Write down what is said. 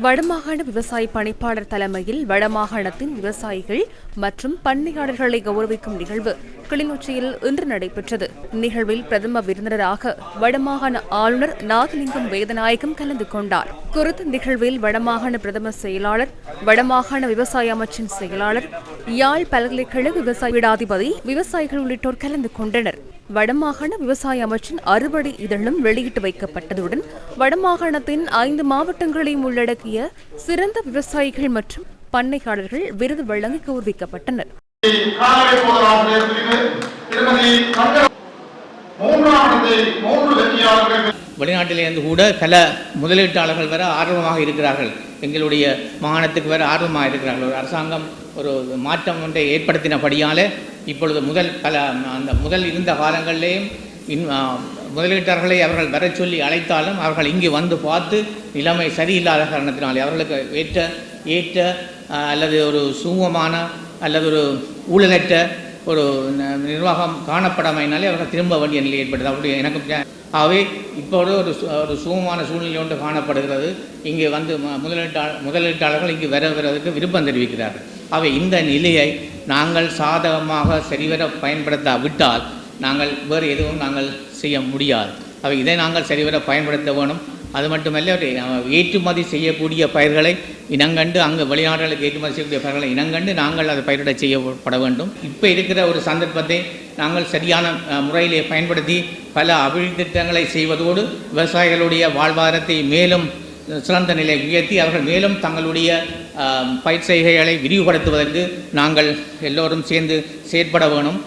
வடமாகாண விவசாய பணிப்பாளர் தலைமையில் வடமாகாணத்தின் விவசாயிகள் மற்றும் பண்ணையாளர்களை கௌரவிக்கும் நிகழ்வு கிளிநொச்சியில் இன்று நடைபெற்றது. நிகழ்வில் பிரதம விருந்தினராக வடமாகாண ஆளுநர் நாகலிங்கம் வேதநாயகம் கலந்து கொண்டார். குறித்த நிகழ்வில் வடமாகாண பிரதம செயலாளர் வடமாகாண விவசாய அமைச்சின் செயலாளர் யாழ் பல்கலைக்கழக விவசாய பீடாதிபதி விவசாயிகள் உள்ளிட்டோர் கலந்து கொண்டனர். வடமாகாண விவசாய அமைச்சின் அறுவடை இதழும் வெளியிட்டு வைக்கப்பட்டதுடன் வடமாகாணத்தின் ஐந்து மாவட்டங்களையும் உள்ளடக்கிய சிறந்த விவசாயிகள் மற்றும் பண்ணையாளர்கள் விருது வழங்கி கௌரவிக்கப்பட்டனர். வெளிநாட்டிலிருந்து கூட பல முதலீட்டாளர்கள் வர ஆர்வமாக இருக்கிறார்கள். எங்களுடைய மாகாணத்துக்கு வர ஆர்வமாக இருக்கிறார்கள். ஒரு அரசாங்கம் ஒரு மாற்றம் ஒன்றை ஏற்படுத்தினபடியால் இப்பொழுது முதல் பல அந்த முதல் இருந்த காலங்களிலேயும் இன் முதலீட்டாளர்களை அவர்கள் வர சொல்லி அழைத்தாலும் அவர்கள் இங்கு வந்து பார்த்து நிலைமை சரியில்லாத காரணத்தினாலே அவர்களுக்கு ஏற்ற ஏற்ற அல்லது ஒரு சுமூகமான அல்லது ஒரு ஊழலற்ற ஒரு ந- நிர்வாகம் காணப்படாமையினாலே அவர்கள் திரும்ப வேண்டிய நிலை ஏற்பட்டது. அப்படி எனக்கு ஆகவே இப்போது ஒரு ஒரு சுகமான சூழ்நிலை ஒன்று காணப்படுகிறது. இங்கே வந்து முதலீட்டாளர் முதலீட்டாளர்கள் இங்கு வர வருவதற்கு விருப்பம் தெரிவிக்கிறார்கள். அவை இந்த நிலையை நாங்கள் சாதகமாக சரிவர பயன்படுத்தாவிட்டால் நாங்கள் வேறு எதுவும் நாங்கள் செய்ய முடியாது. அவை இதை நாங்கள் சரிவர பயன்படுத்த வேணும். அது மட்டுமல்ல ஏற்றுமதி செய்யக்கூடிய பயிர்களை இனங்கண்டு அங்கு வெளிநாடுகளுக்கு ஏற்றுமதி செய்யக்கூடிய பயிர்களை இனங்கண்டு நாங்கள் அதை பயிரிட செய்யப்பட வேண்டும். இப்போ இருக்கிற ஒரு சந்தர்ப்பத்தை நாங்கள் சரியான முறையிலே பயன்படுத்தி பல அபிவிருத்தி திட்டங்களை செய்வதோடு விவசாயிகளுடைய வாழ்வாதாரத்தை மேலும் சிறந்த நிலை உயர்த்தி அவர்கள் மேலும் தங்களுடைய அஹ், விரிவுபடுத்துவதற்கு நாங்கள் எல்லோரும் சேர்ந்து செயற்பட வேணும்.